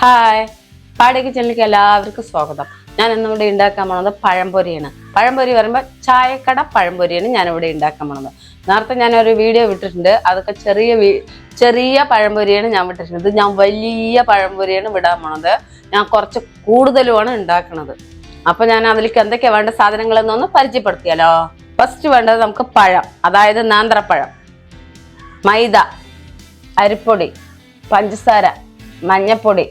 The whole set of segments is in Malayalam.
ഹായ്. പാടി കിച്ചണിലേക്ക് എല്ലാവർക്കും സ്വാഗതം. ഞാൻ ഇന്നിവിടെ ഉണ്ടാക്കാൻ പോണത് പഴംപൊരിയാണ്. പഴംപൊരി പറയുമ്പോൾ ചായക്കട പഴംപൊരിയാണ് ഞാനിവിടെ ഉണ്ടാക്കാൻ പോണത് നേരത്തെ ഞാനൊരു വീഡിയോ വിട്ടിട്ടുണ്ട്. അതൊക്കെ ചെറിയ ചെറിയ പഴംപൊരിയാണ് ഞാൻ വിട്ടിട്ടുണ്ട്. ഇത് ഞാൻ വലിയ പഴംപൊരിയാണ് വിടാൻ പോണത് ഞാൻ കുറച്ച് കൂടുതലുമാണ് ഉണ്ടാക്കുന്നത്. അപ്പൊ ഞാൻ അതിലേക്ക് എന്തൊക്കെയാ വേണ്ട സാധനങ്ങൾ എന്നൊന്ന് പരിചയപ്പെടുത്തിയാലോ? ഫസ്റ്റ് വേണ്ടത് നമുക്ക് പഴം. അതായത് നാന്ത്രപ്പഴം മൈദ അരിപ്പൊടി പഞ്ചസാര മഞ്ഞപ്പൊടി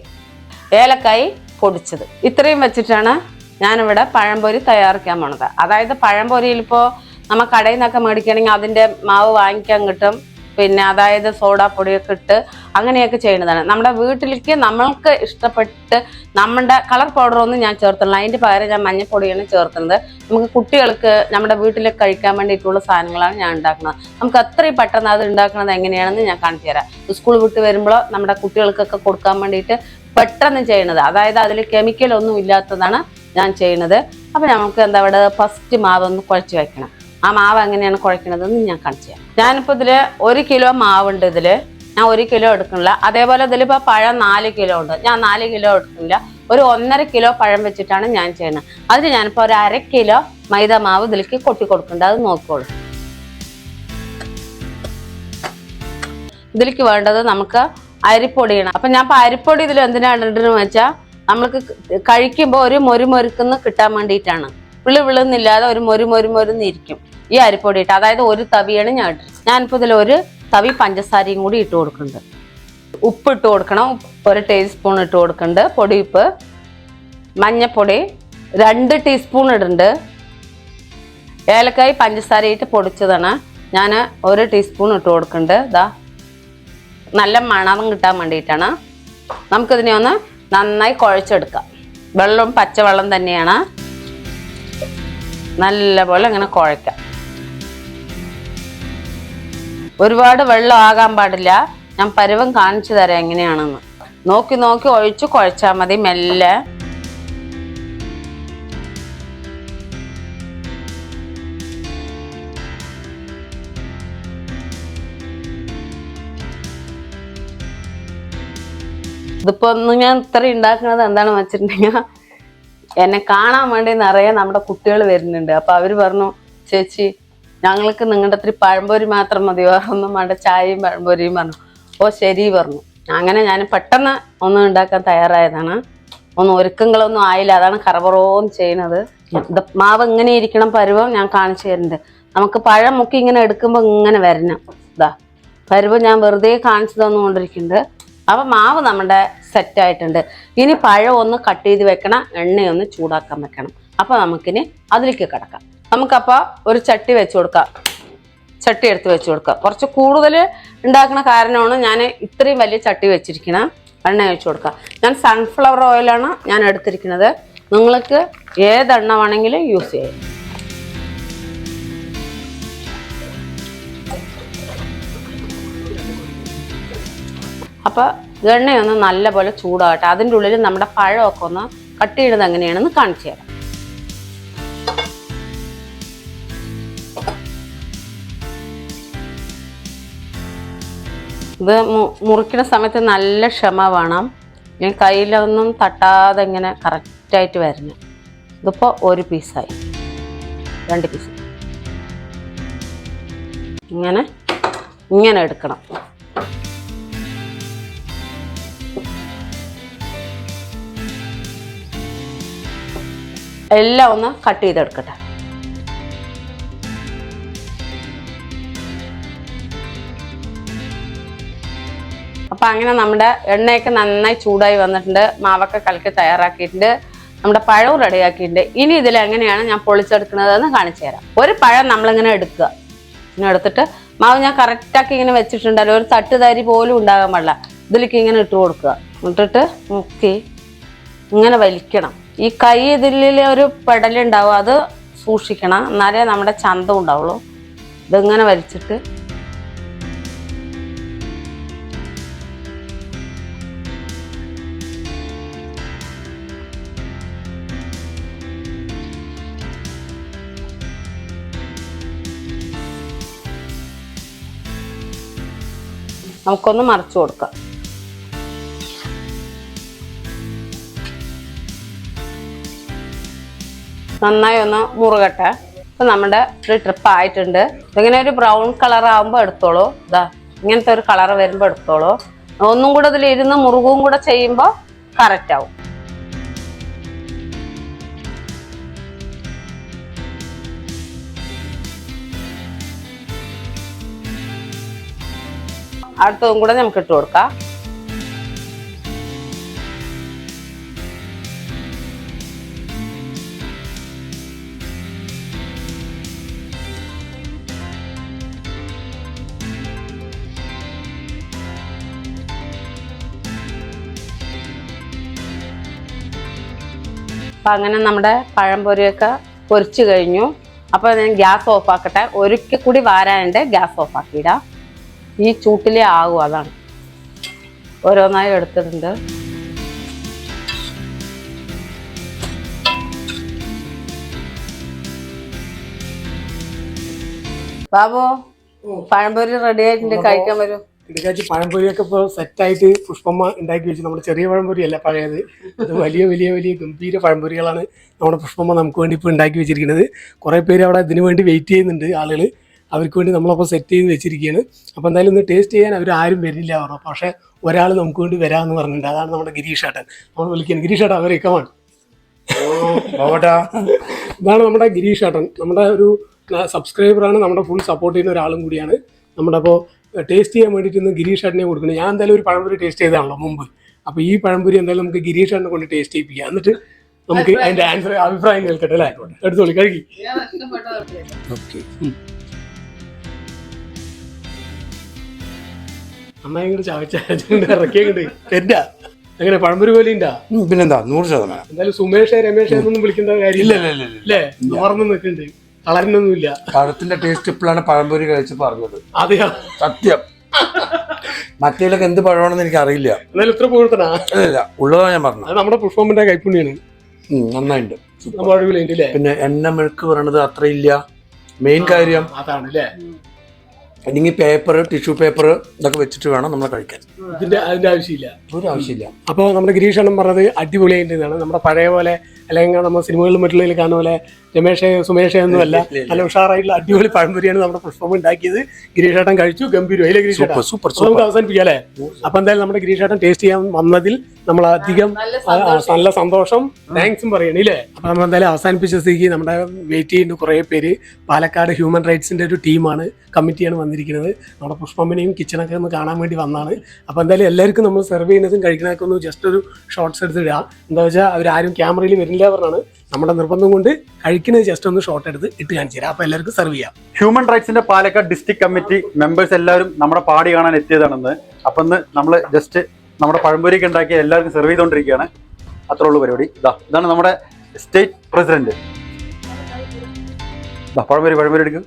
ഏലക്കായി പൊടിച്ചത്. ഇത്രയും വെച്ചിട്ടാണ് ഞാനിവിടെ പഴംപൊരി തയ്യാറാക്കാൻ പോണത്. അതായത് പഴംപൊരിയിൽ ഇപ്പോൾ നമ്മൾ കടയിൽ നിന്നൊക്കെ മേടിക്കുകയാണെങ്കിൽ അതിന്റെ മാവ് വാങ്ങിക്കാൻ കിട്ടും. പിന്നെ അതായത് സോഡാപ്പൊടിയൊക്കെ ഇട്ട് അങ്ങനെയൊക്കെ ചെയ്യുന്നതാണ്. നമ്മുടെ വീട്ടിലേക്ക് നമ്മൾക്ക് ഇഷ്ടപ്പെട്ട് നമ്മുടെ കളർ പൗഡർ ഒന്നും ഞാൻ ചേർത്തില്ല അതിന്റെ പകരം ഞാൻ മഞ്ഞപ്പൊടിയാണ് ചേർത്തുന്നത്. നമുക്ക് കുട്ടികൾക്ക് നമ്മുടെ വീട്ടിൽ കഴിക്കാൻ വേണ്ടിയിട്ടുള്ള സാധനങ്ങളാണ് ഞാൻ ഉണ്ടാക്കുന്നത്. നമുക്ക് അത്രയും പെട്ടെന്ന് അത് ഉണ്ടാക്കുന്നത് എങ്ങനെയാണെന്ന് ഞാൻ കാണിച്ചു തരാം. സ്കൂൾ വിട്ട് വരുമ്പോൾ നമ്മുടെ കുട്ടികൾക്കൊക്കെ കൊടുക്കാൻ വേണ്ടിയിട്ട് പെട്ടെന്ന് ചെയ്യണത് അതായത് അതിൽ കെമിക്കൽ ഒന്നും ഇല്ലാത്തതാണ് ഞാൻ ചെയ്യണത് അപ്പം നമുക്ക് എന്താ ഇവിടെ ഫസ്റ്റ് മാവ് ഒന്ന് കുഴച്ച് വയ്ക്കണം ആ മാവ് എങ്ങനെയാണ് കുഴക്കണതെന്ന് ഞാൻ കാണിച്ചു തരാം. ഞാനിപ്പോൾ ഇതിൽ ഒരു കിലോ മാവുണ്ട് ഇതിൽ ഞാൻ ഒരു കിലോ എടുക്കണില്ല അതേപോലെ ഇതിലിപ്പോൾ പഴം നാല് കിലോ ഉണ്ട്. ഞാൻ നാല് കിലോ എടുക്കുന്നില്ല. ഒരു ഒന്നര കിലോ പഴം വെച്ചിട്ടാണ് ഞാൻ ചെയ്യുന്നത്. അതിന് ഞാനിപ്പോൾ ഒരു അര കിലോ മൈദ മാവ് ഇതിലേക്ക് കൊട്ടി കൊടുക്കുന്നുണ്ട്. അത് നോക്കോളൂ ഇതിലേക്ക് വേണ്ടത് നമുക്ക് അരിപ്പൊടിയാണ്. അപ്പം ഞാൻ അരിപ്പൊടി ഇതിൽ എന്തിനാണ് ഇടേണ്ടതെന്ന് വെച്ചാൽ നമ്മൾക്ക് കഴിക്കുമ്പോൾ ഒരു മൊരു മൊരുക്കുന്ന് കിട്ടാൻ വേണ്ടിയിട്ടാണ്. വിളി വിളുന്നില്ലാതെ ഒരു മൊരു മൊരു മൊരുന്നിരിക്കും ഈ അരിപ്പൊടി ഇട്ട്. അതായത് ഒരു തവിയാണ് ഞാൻ ഇട്ടത് ഞാനിപ്പോൾ ഇതിൽ ഒരു തവി പഞ്ചസാരയും കൂടി ഇട്ട് കൊടുക്കുന്നുണ്ട്. ഉപ്പ് ഇട്ട് കൊടുക്കണം. ഒരു ടീസ്പൂൺ സ്പൂൺ ഇട്ട് കൊടുക്കുന്നുണ്ട്. പൊടിയുപ്പ് മഞ്ഞപ്പൊടി രണ്ട് ടീസ്പൂൺ ഇടുന്നുണ്ട്. ഏലക്കായി പഞ്ചസാരയിട്ട് പൊടിച്ചതാണ്. ഞാൻ ഒരു ടീസ്പൂൺ ഇട്ട് കൊടുക്കുന്നുണ്ട്. ഇതാ നല്ല മണം കിട്ടാൻ വേണ്ടിയിട്ടാണ്. നമുക്കിതിനെ ഒന്ന് നന്നായി കുഴച്ചെടുക്കാം. വെള്ളം പച്ചവെള്ളം തന്നെയാണ്. നല്ലപോലെ ഇങ്ങനെ കുഴക്കാം ഒരുപാട് വെള്ളം ആകാൻ പാടില്ല. ഞാൻ പരുവം കാണിച്ചു തരാം എങ്ങനെയാണെന്ന്. നോക്കി നോക്കി ഒഴിച്ച് കുഴച്ചാൽ മതി മെല്ലെ. ഇതിപ്പോ ഞാൻ ഇത്ര ഉണ്ടാക്കുന്നത് എന്താണെന്ന് വെച്ചിട്ടുണ്ടെങ്കിൽ എന്നെ കാണാൻ വേണ്ടി നിറയെ നമ്മുടെ കുട്ടികൾ വരുന്നുണ്ട്. അപ്പൊ അവർ പറഞ്ഞു ചേച്ചി ഞങ്ങൾക്ക് നിങ്ങളുടെ ഇത്തിരി പഴംപൊരി മാത്രം മതി. വേറെ ഒന്നും വേണ്ട. ചായയും പഴംപൊരിയും പറഞ്ഞു. ഓ ശരി പറഞ്ഞു. അങ്ങനെ ഞാൻ പെട്ടെന്ന് ഒന്നും ഉണ്ടാക്കാൻ തയ്യാറായതാണ്. ഒന്നും ഒരുക്കങ്ങളൊന്നും ആയില്ല. അതാണ് കറവറോന്ന് ചെയ്യുന്നത് മാവ് ഇങ്ങനെ ഇരിക്കണം പരുവം ഞാൻ കാണിച്ചു തരുന്നുണ്ട്. നമുക്ക് പഴം മുക്കി ഇങ്ങനെ എടുക്കുമ്പോൾ ഇങ്ങനെ വരണം. ഇതാ പരുവം ഞാൻ വെറുതെ കാണിച്ചു തന്നുകൊണ്ടിരിക്കുന്നുണ്ട് അപ്പൊ മാവ് നമ്മുടെ സെറ്റ് ആയിട്ടുണ്ട്. ഇനി പഴം ഒന്ന് കട്ട് ചെയ്ത് വെക്കണം. എണ്ണയൊന്ന് ചൂടാക്കാൻ വെക്കണം. അപ്പോൾ നമുക്കിനി അതിലേക്ക് കിടക്കാം. നമുക്കപ്പോൾ ഒരു ചട്ടി വെച്ച് കൊടുക്കാം. ചട്ടി എടുത്ത് വെച്ച് കൊടുക്കുക കുറച്ച് കൂടുതൽ ഉണ്ടാക്കുന്ന കാരണമാണ് ഞാൻ ഇത്രയും വലിയ ചട്ടി വെച്ചിരിക്കണം. എണ്ണ ഒഴിച്ച് കൊടുക്കുക ഞാൻ സൺഫ്ലവർ ഓയിലാണ് ഞാൻ എടുത്തിരിക്കുന്നത് നിങ്ങൾക്ക് ഏതെണ്ണ വേണമെങ്കിലും യൂസ് ചെയ്യാം. അപ്പോൾ എണ്ണയൊന്ന് നല്ലപോലെ ചൂടാകട്ടെ അതിന്റെ ഉള്ളിൽ നമ്മുടെ പഴമൊക്കെ ഒന്ന് കട്ട് ചെയ്യുന്നത് എങ്ങനെയാണെന്ന് കാണിച്ചു തരാം. ഇത് മുറിക്കുന്ന സമയത്ത് നല്ല ക്ഷമ വേണം. ഇനി കയ്യിലൊന്നും തട്ടാതെ ഇങ്ങനെ കറക്റ്റായിട്ട് വരണം. ഇതിപ്പോൾ ഒരു പീസായി. രണ്ട് പീസ്. ഇങ്ങനെ ഇങ്ങനെ എടുക്കണം. എല്ലാം ഒന്ന് കട്ട് ചെയ്തെടുക്കട്ടെ. അപ്പൊ അങ്ങനെ നമ്മുടെ എണ്ണയൊക്കെ നന്നായി ചൂടായി വന്നിട്ടുണ്ട്. മാവൊക്കെ കലക്കി തയ്യാറാക്കിയിട്ടുണ്ട്. നമ്മുടെ പഴവും റെഡിയാക്കിയിട്ടുണ്ട്. ഇനി ഇതിൽ എങ്ങനെയാണ് ഞാൻ പൊളിച്ചെടുക്കുന്നതെന്ന് കാണിച്ചു തരാം. ഒരു പഴം നമ്മളിങ്ങനെ എടുക്കുക. ഇങ്ങനെ എടുത്തിട്ട് മാവ് ഞാൻ കറക്റ്റാക്കി ഇങ്ങനെ വെച്ചിട്ടുണ്ടല്ലോ. ഒരു തട്ട് തരി പോലും ഉണ്ടാകാൻ പാടില്ല. ഇതിലേക്ക് ഇങ്ങനെ ഇട്ട് കൊടുക്കുക. ഇട്ടിട്ട് മുക്കി. ഇങ്ങനെ വലിക്കണം. ഈ കൈ ഇതിലെ ഒരു പെടലുണ്ടാവും അത് സൂക്ഷിക്കണം. എന്നാലേ നമ്മുടെ ചന്തം ഉണ്ടാവുള്ളൂ. ഇതിങ്ങനെ വലിച്ചിട്ട്. നമുക്കൊന്ന് മറിച്ചു കൊടുക്കാം. നന്നായി ഒന്ന് മുറുകട്ടെ. ഇപ്പൊ നമ്മുടെ ഒരു ട്രിപ്പ് ആയിട്ടുണ്ട്. ഇതിങ്ങനെ ഒരു ബ്രൗൺ കളർ ആകുമ്പോൾ എടുത്തോളൂ. ഇതാ ഇങ്ങനത്തെ ഒരു കളർ വരുമ്പോൾ എടുത്തോളൂ. ഒന്നും കൂടെ ഇതിൽ ഇരുന്ന് മുറുകും കൂടെ ചെയ്യുമ്പോൾ കറക്റ്റ് ആവും. അടുത്തതും കൂടെ നമുക്ക് ഇട്ട് കൊടുക്കാം. അപ്പം അങ്ങനെ നമ്മുടെ പഴംപൊരിയൊക്കെ പൊരിച്ചു കഴിഞ്ഞു. അപ്പോൾ ഞാൻ ഗ്യാസ് ഓഫ് ആക്കട്ടെ. ഒരിക്കൽ കൂടി വാരാനുണ്ട് ഗ്യാസ് ഓഫ് ആക്കിയിടാം. ഈ ചൂട്ടിലേ ആകും അതാണ്. ഓരോന്നായി എടുത്തിട്ടുണ്ട്. ബാബു പഴംപൊരി റെഡി ആയിട്ടുണ്ട്. കഴിക്കാൻ വരും. ഇടക്കാച്ചി പഴംപൊരിയൊക്കെ ഇപ്പോൾ സെറ്റായിട്ട് പുഷ്പമ്മ ഉണ്ടാക്കി വെച്ചു. നമ്മുടെ ചെറിയ പഴംപൊരിയല്ല പഴയത്. അത് വലിയ വലിയ വലിയ ഗംഭീര പഴംപൊരികളാണ് നമ്മുടെ പുഷ്പമ്മ നമുക്ക് വേണ്ടി ഇപ്പോൾ ഉണ്ടാക്കി വെച്ചിരിക്കുന്നത്. കുറേ പേര് അവിടെ ഇതിനു വേണ്ടി വെയിറ്റ് ചെയ്യുന്നുണ്ട് ആളുകൾ അവർക്ക് വേണ്ടി നമ്മളപ്പോൾ സെറ്റ് ചെയ്ത് വെച്ചിരിക്കുകയാണ്. അപ്പോൾ എന്തായാലും ഇന്ന് ടേസ്റ്റ് ചെയ്യാൻ അവർ ആരും വരില്ല പറഞ്ഞു. പക്ഷേ ഒരാൾ നമുക്ക് വേണ്ടി വരാമെന്ന് പറഞ്ഞിട്ടുണ്ട്. അതാണ് നമ്മുടെ ഗിരീഷ് ഏട്ടൻ. നമ്മൾ വിളിക്കുന്നത് ഗിരീഷ് ഏട്ടൻ അവരെ വേണം ഇതാണ് നമ്മുടെ ഗിരീഷ് ഏട്ടൻ. നമ്മുടെ ഒരു സബ്സ്ക്രൈബറാണ് നമ്മുടെ ഫുൾ സപ്പോർട്ട് ചെയ്യുന്ന ഒരാളും കൂടിയാണ്. നമ്മുടെ അപ്പോൾ ടേസ്റ്റ് ചെയ്യാൻ വേണ്ടിയിട്ട് ഇന്ന് ഗിരീഷ് ഏട്ടനെ കൊടുക്കുന്നത് ഞാൻ എന്തായാലും ഒരു പഴംപൊരി ടേസ്റ്റ് ചെയ്താണല്ലോ മുമ്പ്. അപ്പോൾ ഈ പഴംപൊരി എന്തായാലും നമുക്ക് ഗിരീഷ് ഏട്ടനെ കൊണ്ട് ടേസ്റ്റ് ചെയ്യിപ്പിക്കാം. എന്നിട്ട് നമുക്ക് അതിന്റെ ആൻസർ അഭിപ്രായം കേൾക്കട്ടെ അല്ലേ? എടുത്തോളി കഴുകി. ഓക്കെ നന്നായി ഇങ്ങോട്ട് ചവച്ചുണ്ട് ഇറക്കിയുണ്ട് തെറ്റാ. അങ്ങനെ പഴംപൊരി പോലെ ഉണ്ടാ? പിന്നെന്താ നൂറ് ശതമാനം. എന്തായാലും സുമേഷ് രമേഷ് എന്നൊന്നും വിളിക്കേണ്ട ഇല്ല കാര്യമില്ല. ഇല്ല ഇല്ല ഇല്ല അല്ലേ? തുറന്നു നിൽക്കുന്നുണ്ട് കളറിനൊന്നുമില്ല. പഴത്തിന്റെ ടേസ്റ്റ് ഇപ്പോഴാണ് പഴംപൊരി കഴിച്ച് പറഞ്ഞത് അതെയോ? സത്യം. മറ്റേലൊക്കെ എന്ത് പഴമാണെന്ന് എനിക്ക് അറിയില്ല എന്നാലും ഇത്ര ഇല്ല ഉള്ളതാണ് ഞാൻ പറഞ്ഞത്. അത് നമ്മുടെ പുഷ്പമ്പിന്റെ കൈപ്പുണ്യാണ്. ഉം, നന്നായിട്ടുണ്ട് നമ്മൾ അടിപൊളിയുണ്ട് അല്ലേ പിന്നെ എണ്ണ മെഴുക്ക് പറയണത് അത്രയില്ല. മെയിൻ കാര്യം അതാണ് അല്ലേ അല്ലെങ്കിൽ പേപ്പർ ടിഷ്യൂ പേപ്പർ ഇതൊക്കെ വെച്ചിട്ട് വേണം നമ്മൾ കഴിക്കാൻ. ഇതിന്റെ അതിന്റെ ആവശ്യമില്ല. ഒരു ആവശ്യമില്ല. അപ്പോൾ നമ്മുടെ ഗിരീഷ് എണ്ണം പറഞ്ഞത് അടിപൊളിയായിട്ടാണ് നമ്മുടെ പഴയ പോലെ അല്ലെങ്കിൽ നമ്മൾ സിനിമകളിലും മറ്റുള്ളതിൽ കാണുന്ന പോലെ രമേഷ് സുമേഷ് ഒന്നുമല്ല. നല്ല ഉഷാറായിട്ടുള്ള അടിപൊളി പഴംപൊരിയാണ് നമ്മുടെ പുഷ്പം ഉണ്ടാക്കിയത്. ഗിരീഷ് ഏട്ടൻ കഴിച്ചു. ഗംഭീരം. അതിലെ ഗിരീഷ് ഏട്ടൻ സൂപ്പർ നമുക്ക് അവസാനിപ്പിക്കാം അല്ലേ? അപ്പൊ എന്തായാലും നമ്മുടെ ഗിരീഷ് ഏട്ടൻ ടേസ്റ്റ് ചെയ്യാൻ വന്നതിൽ നമ്മൾ അധികം നല്ല സന്തോഷം. താങ്ക്സും പറയണേ ഇല്ലേ? അപ്പൊ നമ്മൾ എന്തായാലും അവസാനിപ്പിച്ച സ്ഥിതിക്ക് നമ്മുടെ വെയിറ്റ് ചെയ്യുന്ന കുറേ പേര് പാലക്കാട് ഹ്യൂമൻ റൈറ്റ്സിന്റെ ഒരു ടീമാണ് കമ്മിറ്റിയാണ് വന്നിരിക്കുന്നത്. നമ്മുടെ പുഷ്പമ്മനെയും കിച്ചണൊക്കെ ഒന്ന് കാണാൻ വേണ്ടി വന്നാണ്. അപ്പൊ എന്തായാലും എല്ലാവർക്കും നമ്മൾ സെർവ് ചെയ്യുന്നതും കഴിക്കുന്നതൊക്കെ ഒന്ന് ജസ്റ്റ് ഒരു ഷോർട്ട്സ് എടുത്ത് ഇടുക. എന്താ വെച്ചാൽ അവരാരും ക്യാമറയിൽ വരുന്നില്ല പറഞ്ഞാണ്. നമ്മുടെ നിർബന്ധം കൊണ്ട് കഴിക്കുന്നത് ജസ്റ്റ് ഒന്ന് ഷോർട്ട് എടുത്ത് ഇട്ട് കാണിച്ചു തരാം. അപ്പോൾ എല്ലാവർക്കും സെർവ് ചെയ്യാം. ഹ്യൂമൻ റൈറ്റ്സിന്റെ പാലക്കാട് ഡിസ്ട്രിക്ട് കമ്മിറ്റി മെമ്പേഴ്സ് എല്ലാവരും നമ്മുടെ പാടി കാണാൻ എത്തിയതാണെന്ന്. അപ്പം ഇന്ന് നമ്മൾ ജസ്റ്റ് നമ്മുടെ പഴംപൊരിക്ക് ഉണ്ടാക്കി എല്ലാവർക്കും സെർവ് ചെയ്തുകൊണ്ടിരിക്കുകയാണ് അത്രേ ഉള്ളൂ പരിപാടി. ഇതാ ഇതാണ് നമ്മുടെ സ്റ്റേറ്റ് പ്രസിഡന്റ് പഴംപൊരി പഴംപൊരി എടുക്കും.